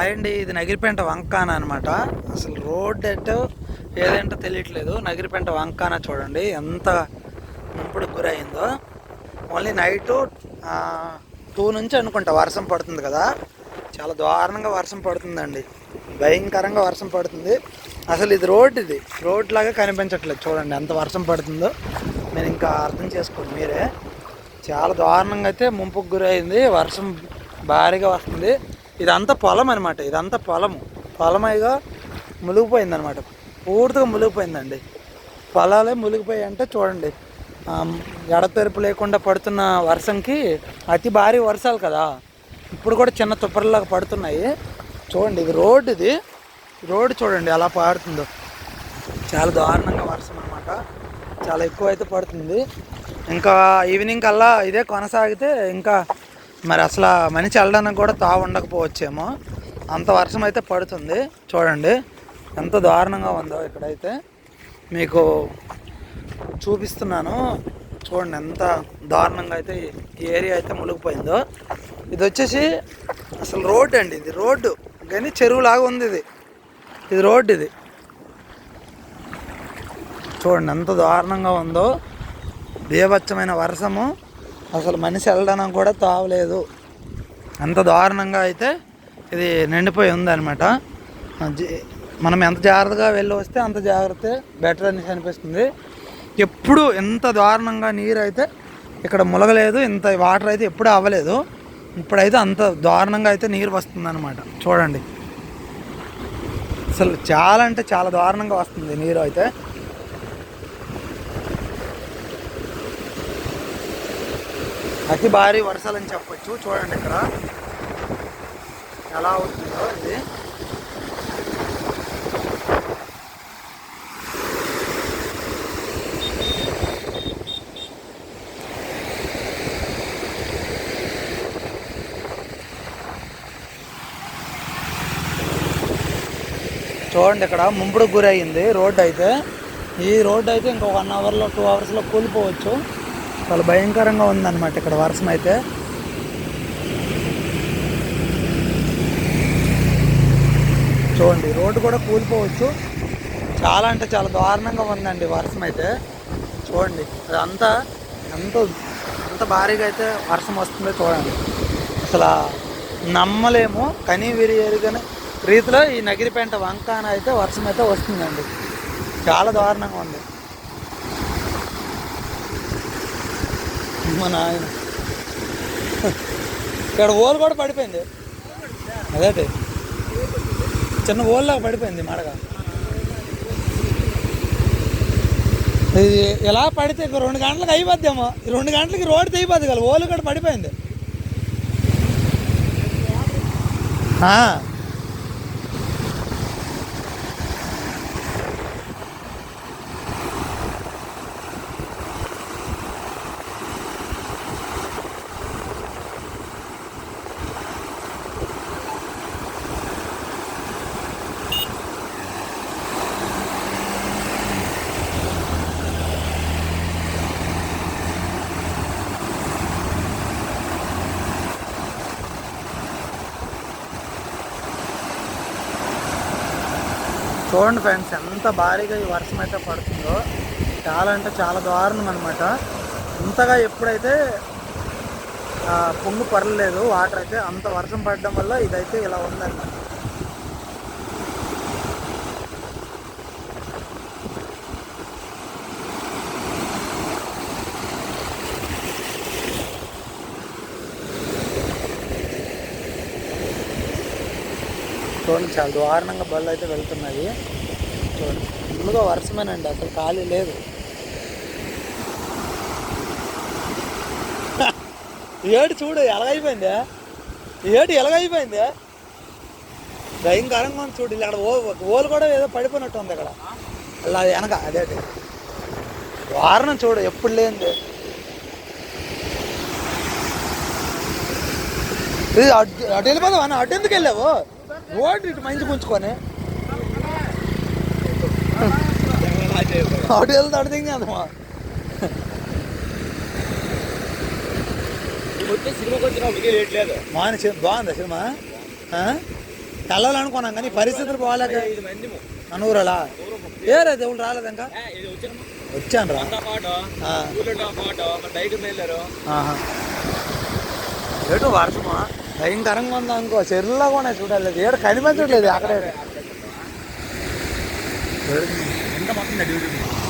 అండి ఇది నగిరిపేంట వంకాన అనమాట అసలు రోడ్ ఎటో ఏదేంటో తెలియట్లేదు. నగిరిపేంట వంకాన చూడండి ఎంత ముంపుడు గురైందో. ఓన్లీ నైట్ టూ నుంచి అనుకుంటా వర్షం పడుతుంది కదా. చాలా దారుణంగా వర్షం పడుతుందండి. భయంకరంగా వర్షం పడుతుంది. అసలు ఇది రోడ్ ఇది. రోడ్ లాగా కనిపించట్లేదు చూడండి ఎంత వర్షం పడుతుందో. నేను ఇంకా అర్థం చేసుకోండి మీరే. చాలా దారుణంగా అయితే ముంపుకు గురైంది. వర్షం భారీగా వస్తుంది. ఇదంతా పొలం అనమాట ఇదంతా పొలము. పొలమైగా మునిగిపోయిందనమాట పూర్తిగా మునిగిపోయిందండి. పొలాలే మునిగిపోయాయి అంటే చూడండి ఎడతెరుపు లేకుండా పడుతున్న వర్షంకి అతి భారీ వర్షాలు కదా. ఇప్పుడు కూడా చిన్న తుప్పరలాగా పడుతున్నాయి. చూడండి ఇది రోడ్ ఇది. రోడ్డు చూడండి ఎలా పాడుతుందో చాలా దారుణంగా వర్షం అనమాట చాలా ఎక్కువ అయితే పడుతుంది. ఇంకా ఈవినింగ్ కల్లా ఇదే కొనసాగితే ఇంకా మరి అసలు మనిషి వెళ్ళడానికి కూడా తావు ఉండకపోవచ్చేమో. అంత వర్షం అయితే పడుతుంది. చూడండి ఎంత దారుణంగా ఉందో ఇక్కడైతే. మీకు చూపిస్తున్నాను. చూడండి ఎంత దారుణంగా అయితే ఈ ఏరియా అయితే మునిగిపోయిందో. ఇది వచ్చేసి అసలు రోడ్డు అండి ఇది. రోడ్డు. కానీ చెరువులాగా ఉంది ఇది. ఇది రోడ్డు ఇది. చూడండి ఎంత దారుణంగా ఉందో. బీభత్సమైన వర్షము. అసలు మనిషి వెళ్ళడానికి కూడా తావలేదు. అంత దారుణంగా అయితే ఇది నిండిపోయి ఉందన్నమాట. మనం ఎంత జాగ్రత్తగా వెళ్ళి వస్తే అంత జాగ్రత్త బెటర్ అనేసి అనిపిస్తుంది. ఎప్పుడు ఎంత దారుణంగా నీరు అయితే ఇక్కడ ములగలేదు ఇంత వాటర్ అయితే ఎప్పుడూ అవ్వలేదు. ఇప్పుడైతే అంత దారుణంగా అయితే నీరు వస్తుందన్నమాట. చూడండి. అసలు చాలా అంటే చాలా దారుణంగా వస్తుంది నీరు అయితే. అతి భారీ వర్షాలని చెప్పొచ్చు. చూడండి ఇక్కడ. ఎలా అవుతుందో ఇది. చూడండి ఇక్కడ ముంపుడు గురి అయింది రోడ్ అయితే. ఈ రోడ్డు అయితే ఇంకో వన్ అవర్లో టూ అవర్స్లో కూలిపోవచ్చు. చాలా భయంకరంగా ఉందన్నమాట ఇక్కడ వర్షం అయితే. చూడండి రోడ్డు కూడా కూలిపోవచ్చు. చాలా అంటే చాలా దారుణంగా ఉందండి వర్షం అయితే. చూడండి అదంతా ఎంత ఎంత భారీగా అయితే వర్షం వస్తుందో చూడండి. అసలు నమ్మలేము కనీ విరి ఎరుగని రీతిలో ఈ నగిరిపేంట వంకాన అయితే వర్షం అయితే వస్తుందండి. చాలా దారుణంగా ఉంది. మా నాయన. ఇక్కడ ఓలు కూడా పడిపోయింది. అదే చిన్న ఓల్లాగా పడిపోయింది మడగా ఇది ఎలా పడితే రెండు గంటలకు అయిపోద్దేమో. రెండు గంటలకి రోడ్డు తెగిపోద్ది కదా ఓలు కూడా పడిపోయింది. చూడండి ఫ్రెండ్స్ ఎంత భారీగా ఈ వర్షం అయితే పడుతుందో. చాలా అంటే చాలా దారుణం అనమాట ఇంతగా ఎప్పుడైతే పొంగు పర్లేదు వాటర్ అయితే అంత వర్షం పడడం వల్ల ఇదైతే ఇలా ఉందన్నమాట. చూడండి చాలా దారుణంగా బళ్ళు అయితే వెళ్తున్నాయి. చూడండి ఫుల్గా వర్షమేనండి అసలు ఖాళీ లేదు. ఏడు చూడు ఎలాగైపోయిందా? ఏడు ఎలాగైపోయిందా? భయంకరంగా ఉంది చూడు ఇక్కడ ఓ ఓలు కూడా ఏదో పడిపోయినట్టు ఉంది ఇక్కడ. అలా వెనక అదే వారణం చూడు ఎప్పుడు లేనిది. ఇది అటు అటు అన్న? అటు ఎందుకు వెళ్ళావు? రోడ్డు ఇటు మంచి పుంచుకొని అటు వెళ్తే అటు వీడియో లేట్ లేదు. బాగుంది సినిమా? వెళ్ళాలనుకున్నాం కానీ పరిస్థితులు బాగాలేక అనూరలా? ఏరే దేవుడు రాలేదు ఇంకా? వచ్చాను. రా. ఎటు వర్షమా భయంకరంగా ఉంది అనుకో చెరువులో కూడా చూడలేదు. ఏడు కనిపించట్లేదు అక్కడే.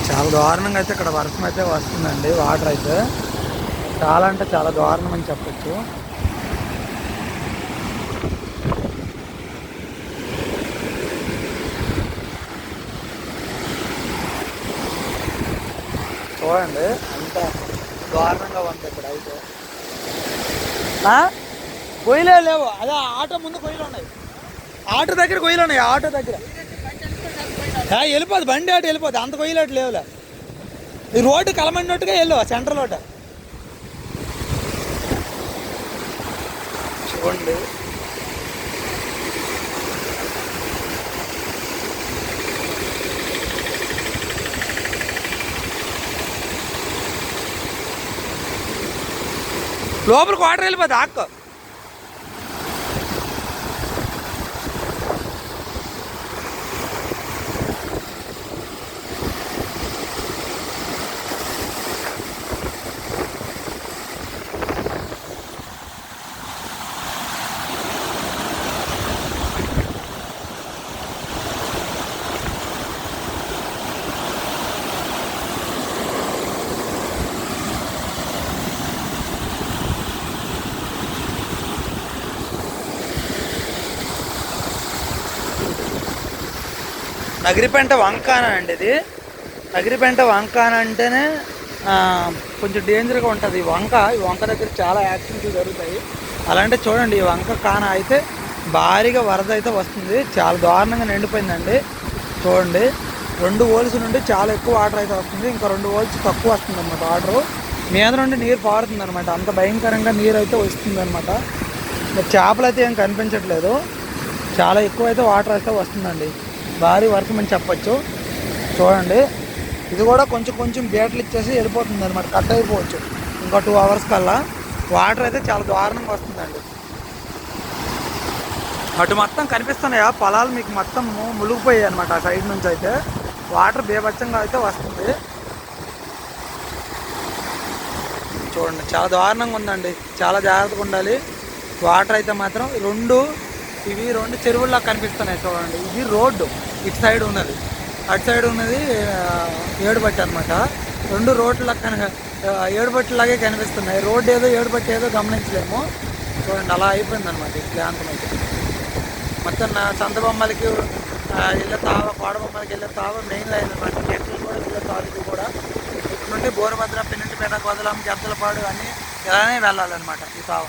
చాలా దారుణంగా అయితే ఇక్కడ వర్షం అయితే వస్తుందండి వాటర్ అయితే. చాలా అంటే చాలా దారుణం అని చెప్పచ్చు. చూడండి అంత దారుణంగా ఉంది ఇక్కడ అయితే. ఆ? గొయ్యలే లేవు. అదే ఆటో ముందు గొయ్యలు ఉన్నాయి. ఆటో దగ్గర గొయ్యలు ఉన్నాయి ఆటో దగ్గర. వెళ్ళిపోదు బండి అటు వెళ్ళిపోదు అంత కొయ్యలేటు లేవులే. ఈ రోడ్డు కలమన్నట్టుగా వెళ్ళు సెంటర్ రోడ్ చూడండి. లోపలికి వాటర్ వెళ్ళిపోదు ఆక్క. నగిరిపెంట వంకాన అండి ఇది. నగిరిపెంట వంకాన అంటేనే కొంచెం డేంజర్గా ఉంటుంది. ఈ వంక ఈ వంక దగ్గర చాలా యాక్సిడెంట్లు జరుగుతాయి. అలాంటి చూడండి ఈ వంక కాన అయితే భారీగా వరద అయితే వస్తుంది. చాలా దారుణంగా నిండిపోయిందండి. చూడండి రెండు ఓల్స్ నుండి చాలా ఎక్కువ వాటర్ అయితే వస్తుంది. ఇంకా రెండు ఓల్స్ తక్కువ వస్తుంది అనమాట వాటర్ మీద నుండి నీరు పారుతుంది అనమాట అంత భయంకరంగా నీరు అయితే వస్తుంది అనమాట చేపలు అయితే ఏం కనిపించట్లేదు. చాలా ఎక్కువ అయితే వాటర్ అయితే వస్తుందండి. భారీ వర్షం అని చెప్పచ్చు. చూడండి. ఇది కూడా కొంచెం కొంచెం బీటలు ఇచ్చేసి వెళ్ళిపోతుంది అనమాట కట్ అయిపోవచ్చు. ఇంకా టూ అవర్స్ కల్లా. వాటర్ అయితే చాలా దారుణంగా వస్తుందండి. అటు మొత్తం కనిపిస్తున్నాయా? పొలాలు మీకు మొత్తం మునిగిపోయాయి అనమాట ఆ సైడ్ నుంచి అయితే. వాటర్ బీభత్సంగా అయితే వస్తుంది. చూడండి. చాలా దారుణంగా ఉందండి. చాలా జాగ్రత్తగా ఉండాలి. వాటర్ అయితే మాత్రం రెండు ఇవి రెండు చెరువుల్లా కనిపిస్తున్నాయి చూడండి. ఇది రోడ్డు. ఇటు సైడ్ ఉన్నది. అటు సైడ్ ఉన్నది ఆ, ఏడుబట్టి అనమాట రెండు రోడ్ల కనుక ఏడుబట్టిలాగే కనిపిస్తున్నాయి. రోడ్డు ఏదో ఏడుబట్టి ఏదో గమనించలేము. చూడండి అలా అయిపోయింది అనమాట ఈ ప్రాంతం అయితే. మొత్తం నా సంత బొమ్మలకి తావ కోడ బొమ్మలకి వెళ్ళే తావ మెయిన్ లైన్ అనమాట చెట్లు కూడా వెళ్ళే తాలూకు కూడా. ఇక్కడ నుండి బోరభద్ర పిన్నింటిపేట గొదలం గద్దలపాడు అని ఇలానే వెళ్ళాలన్నమాట ఈ తావ.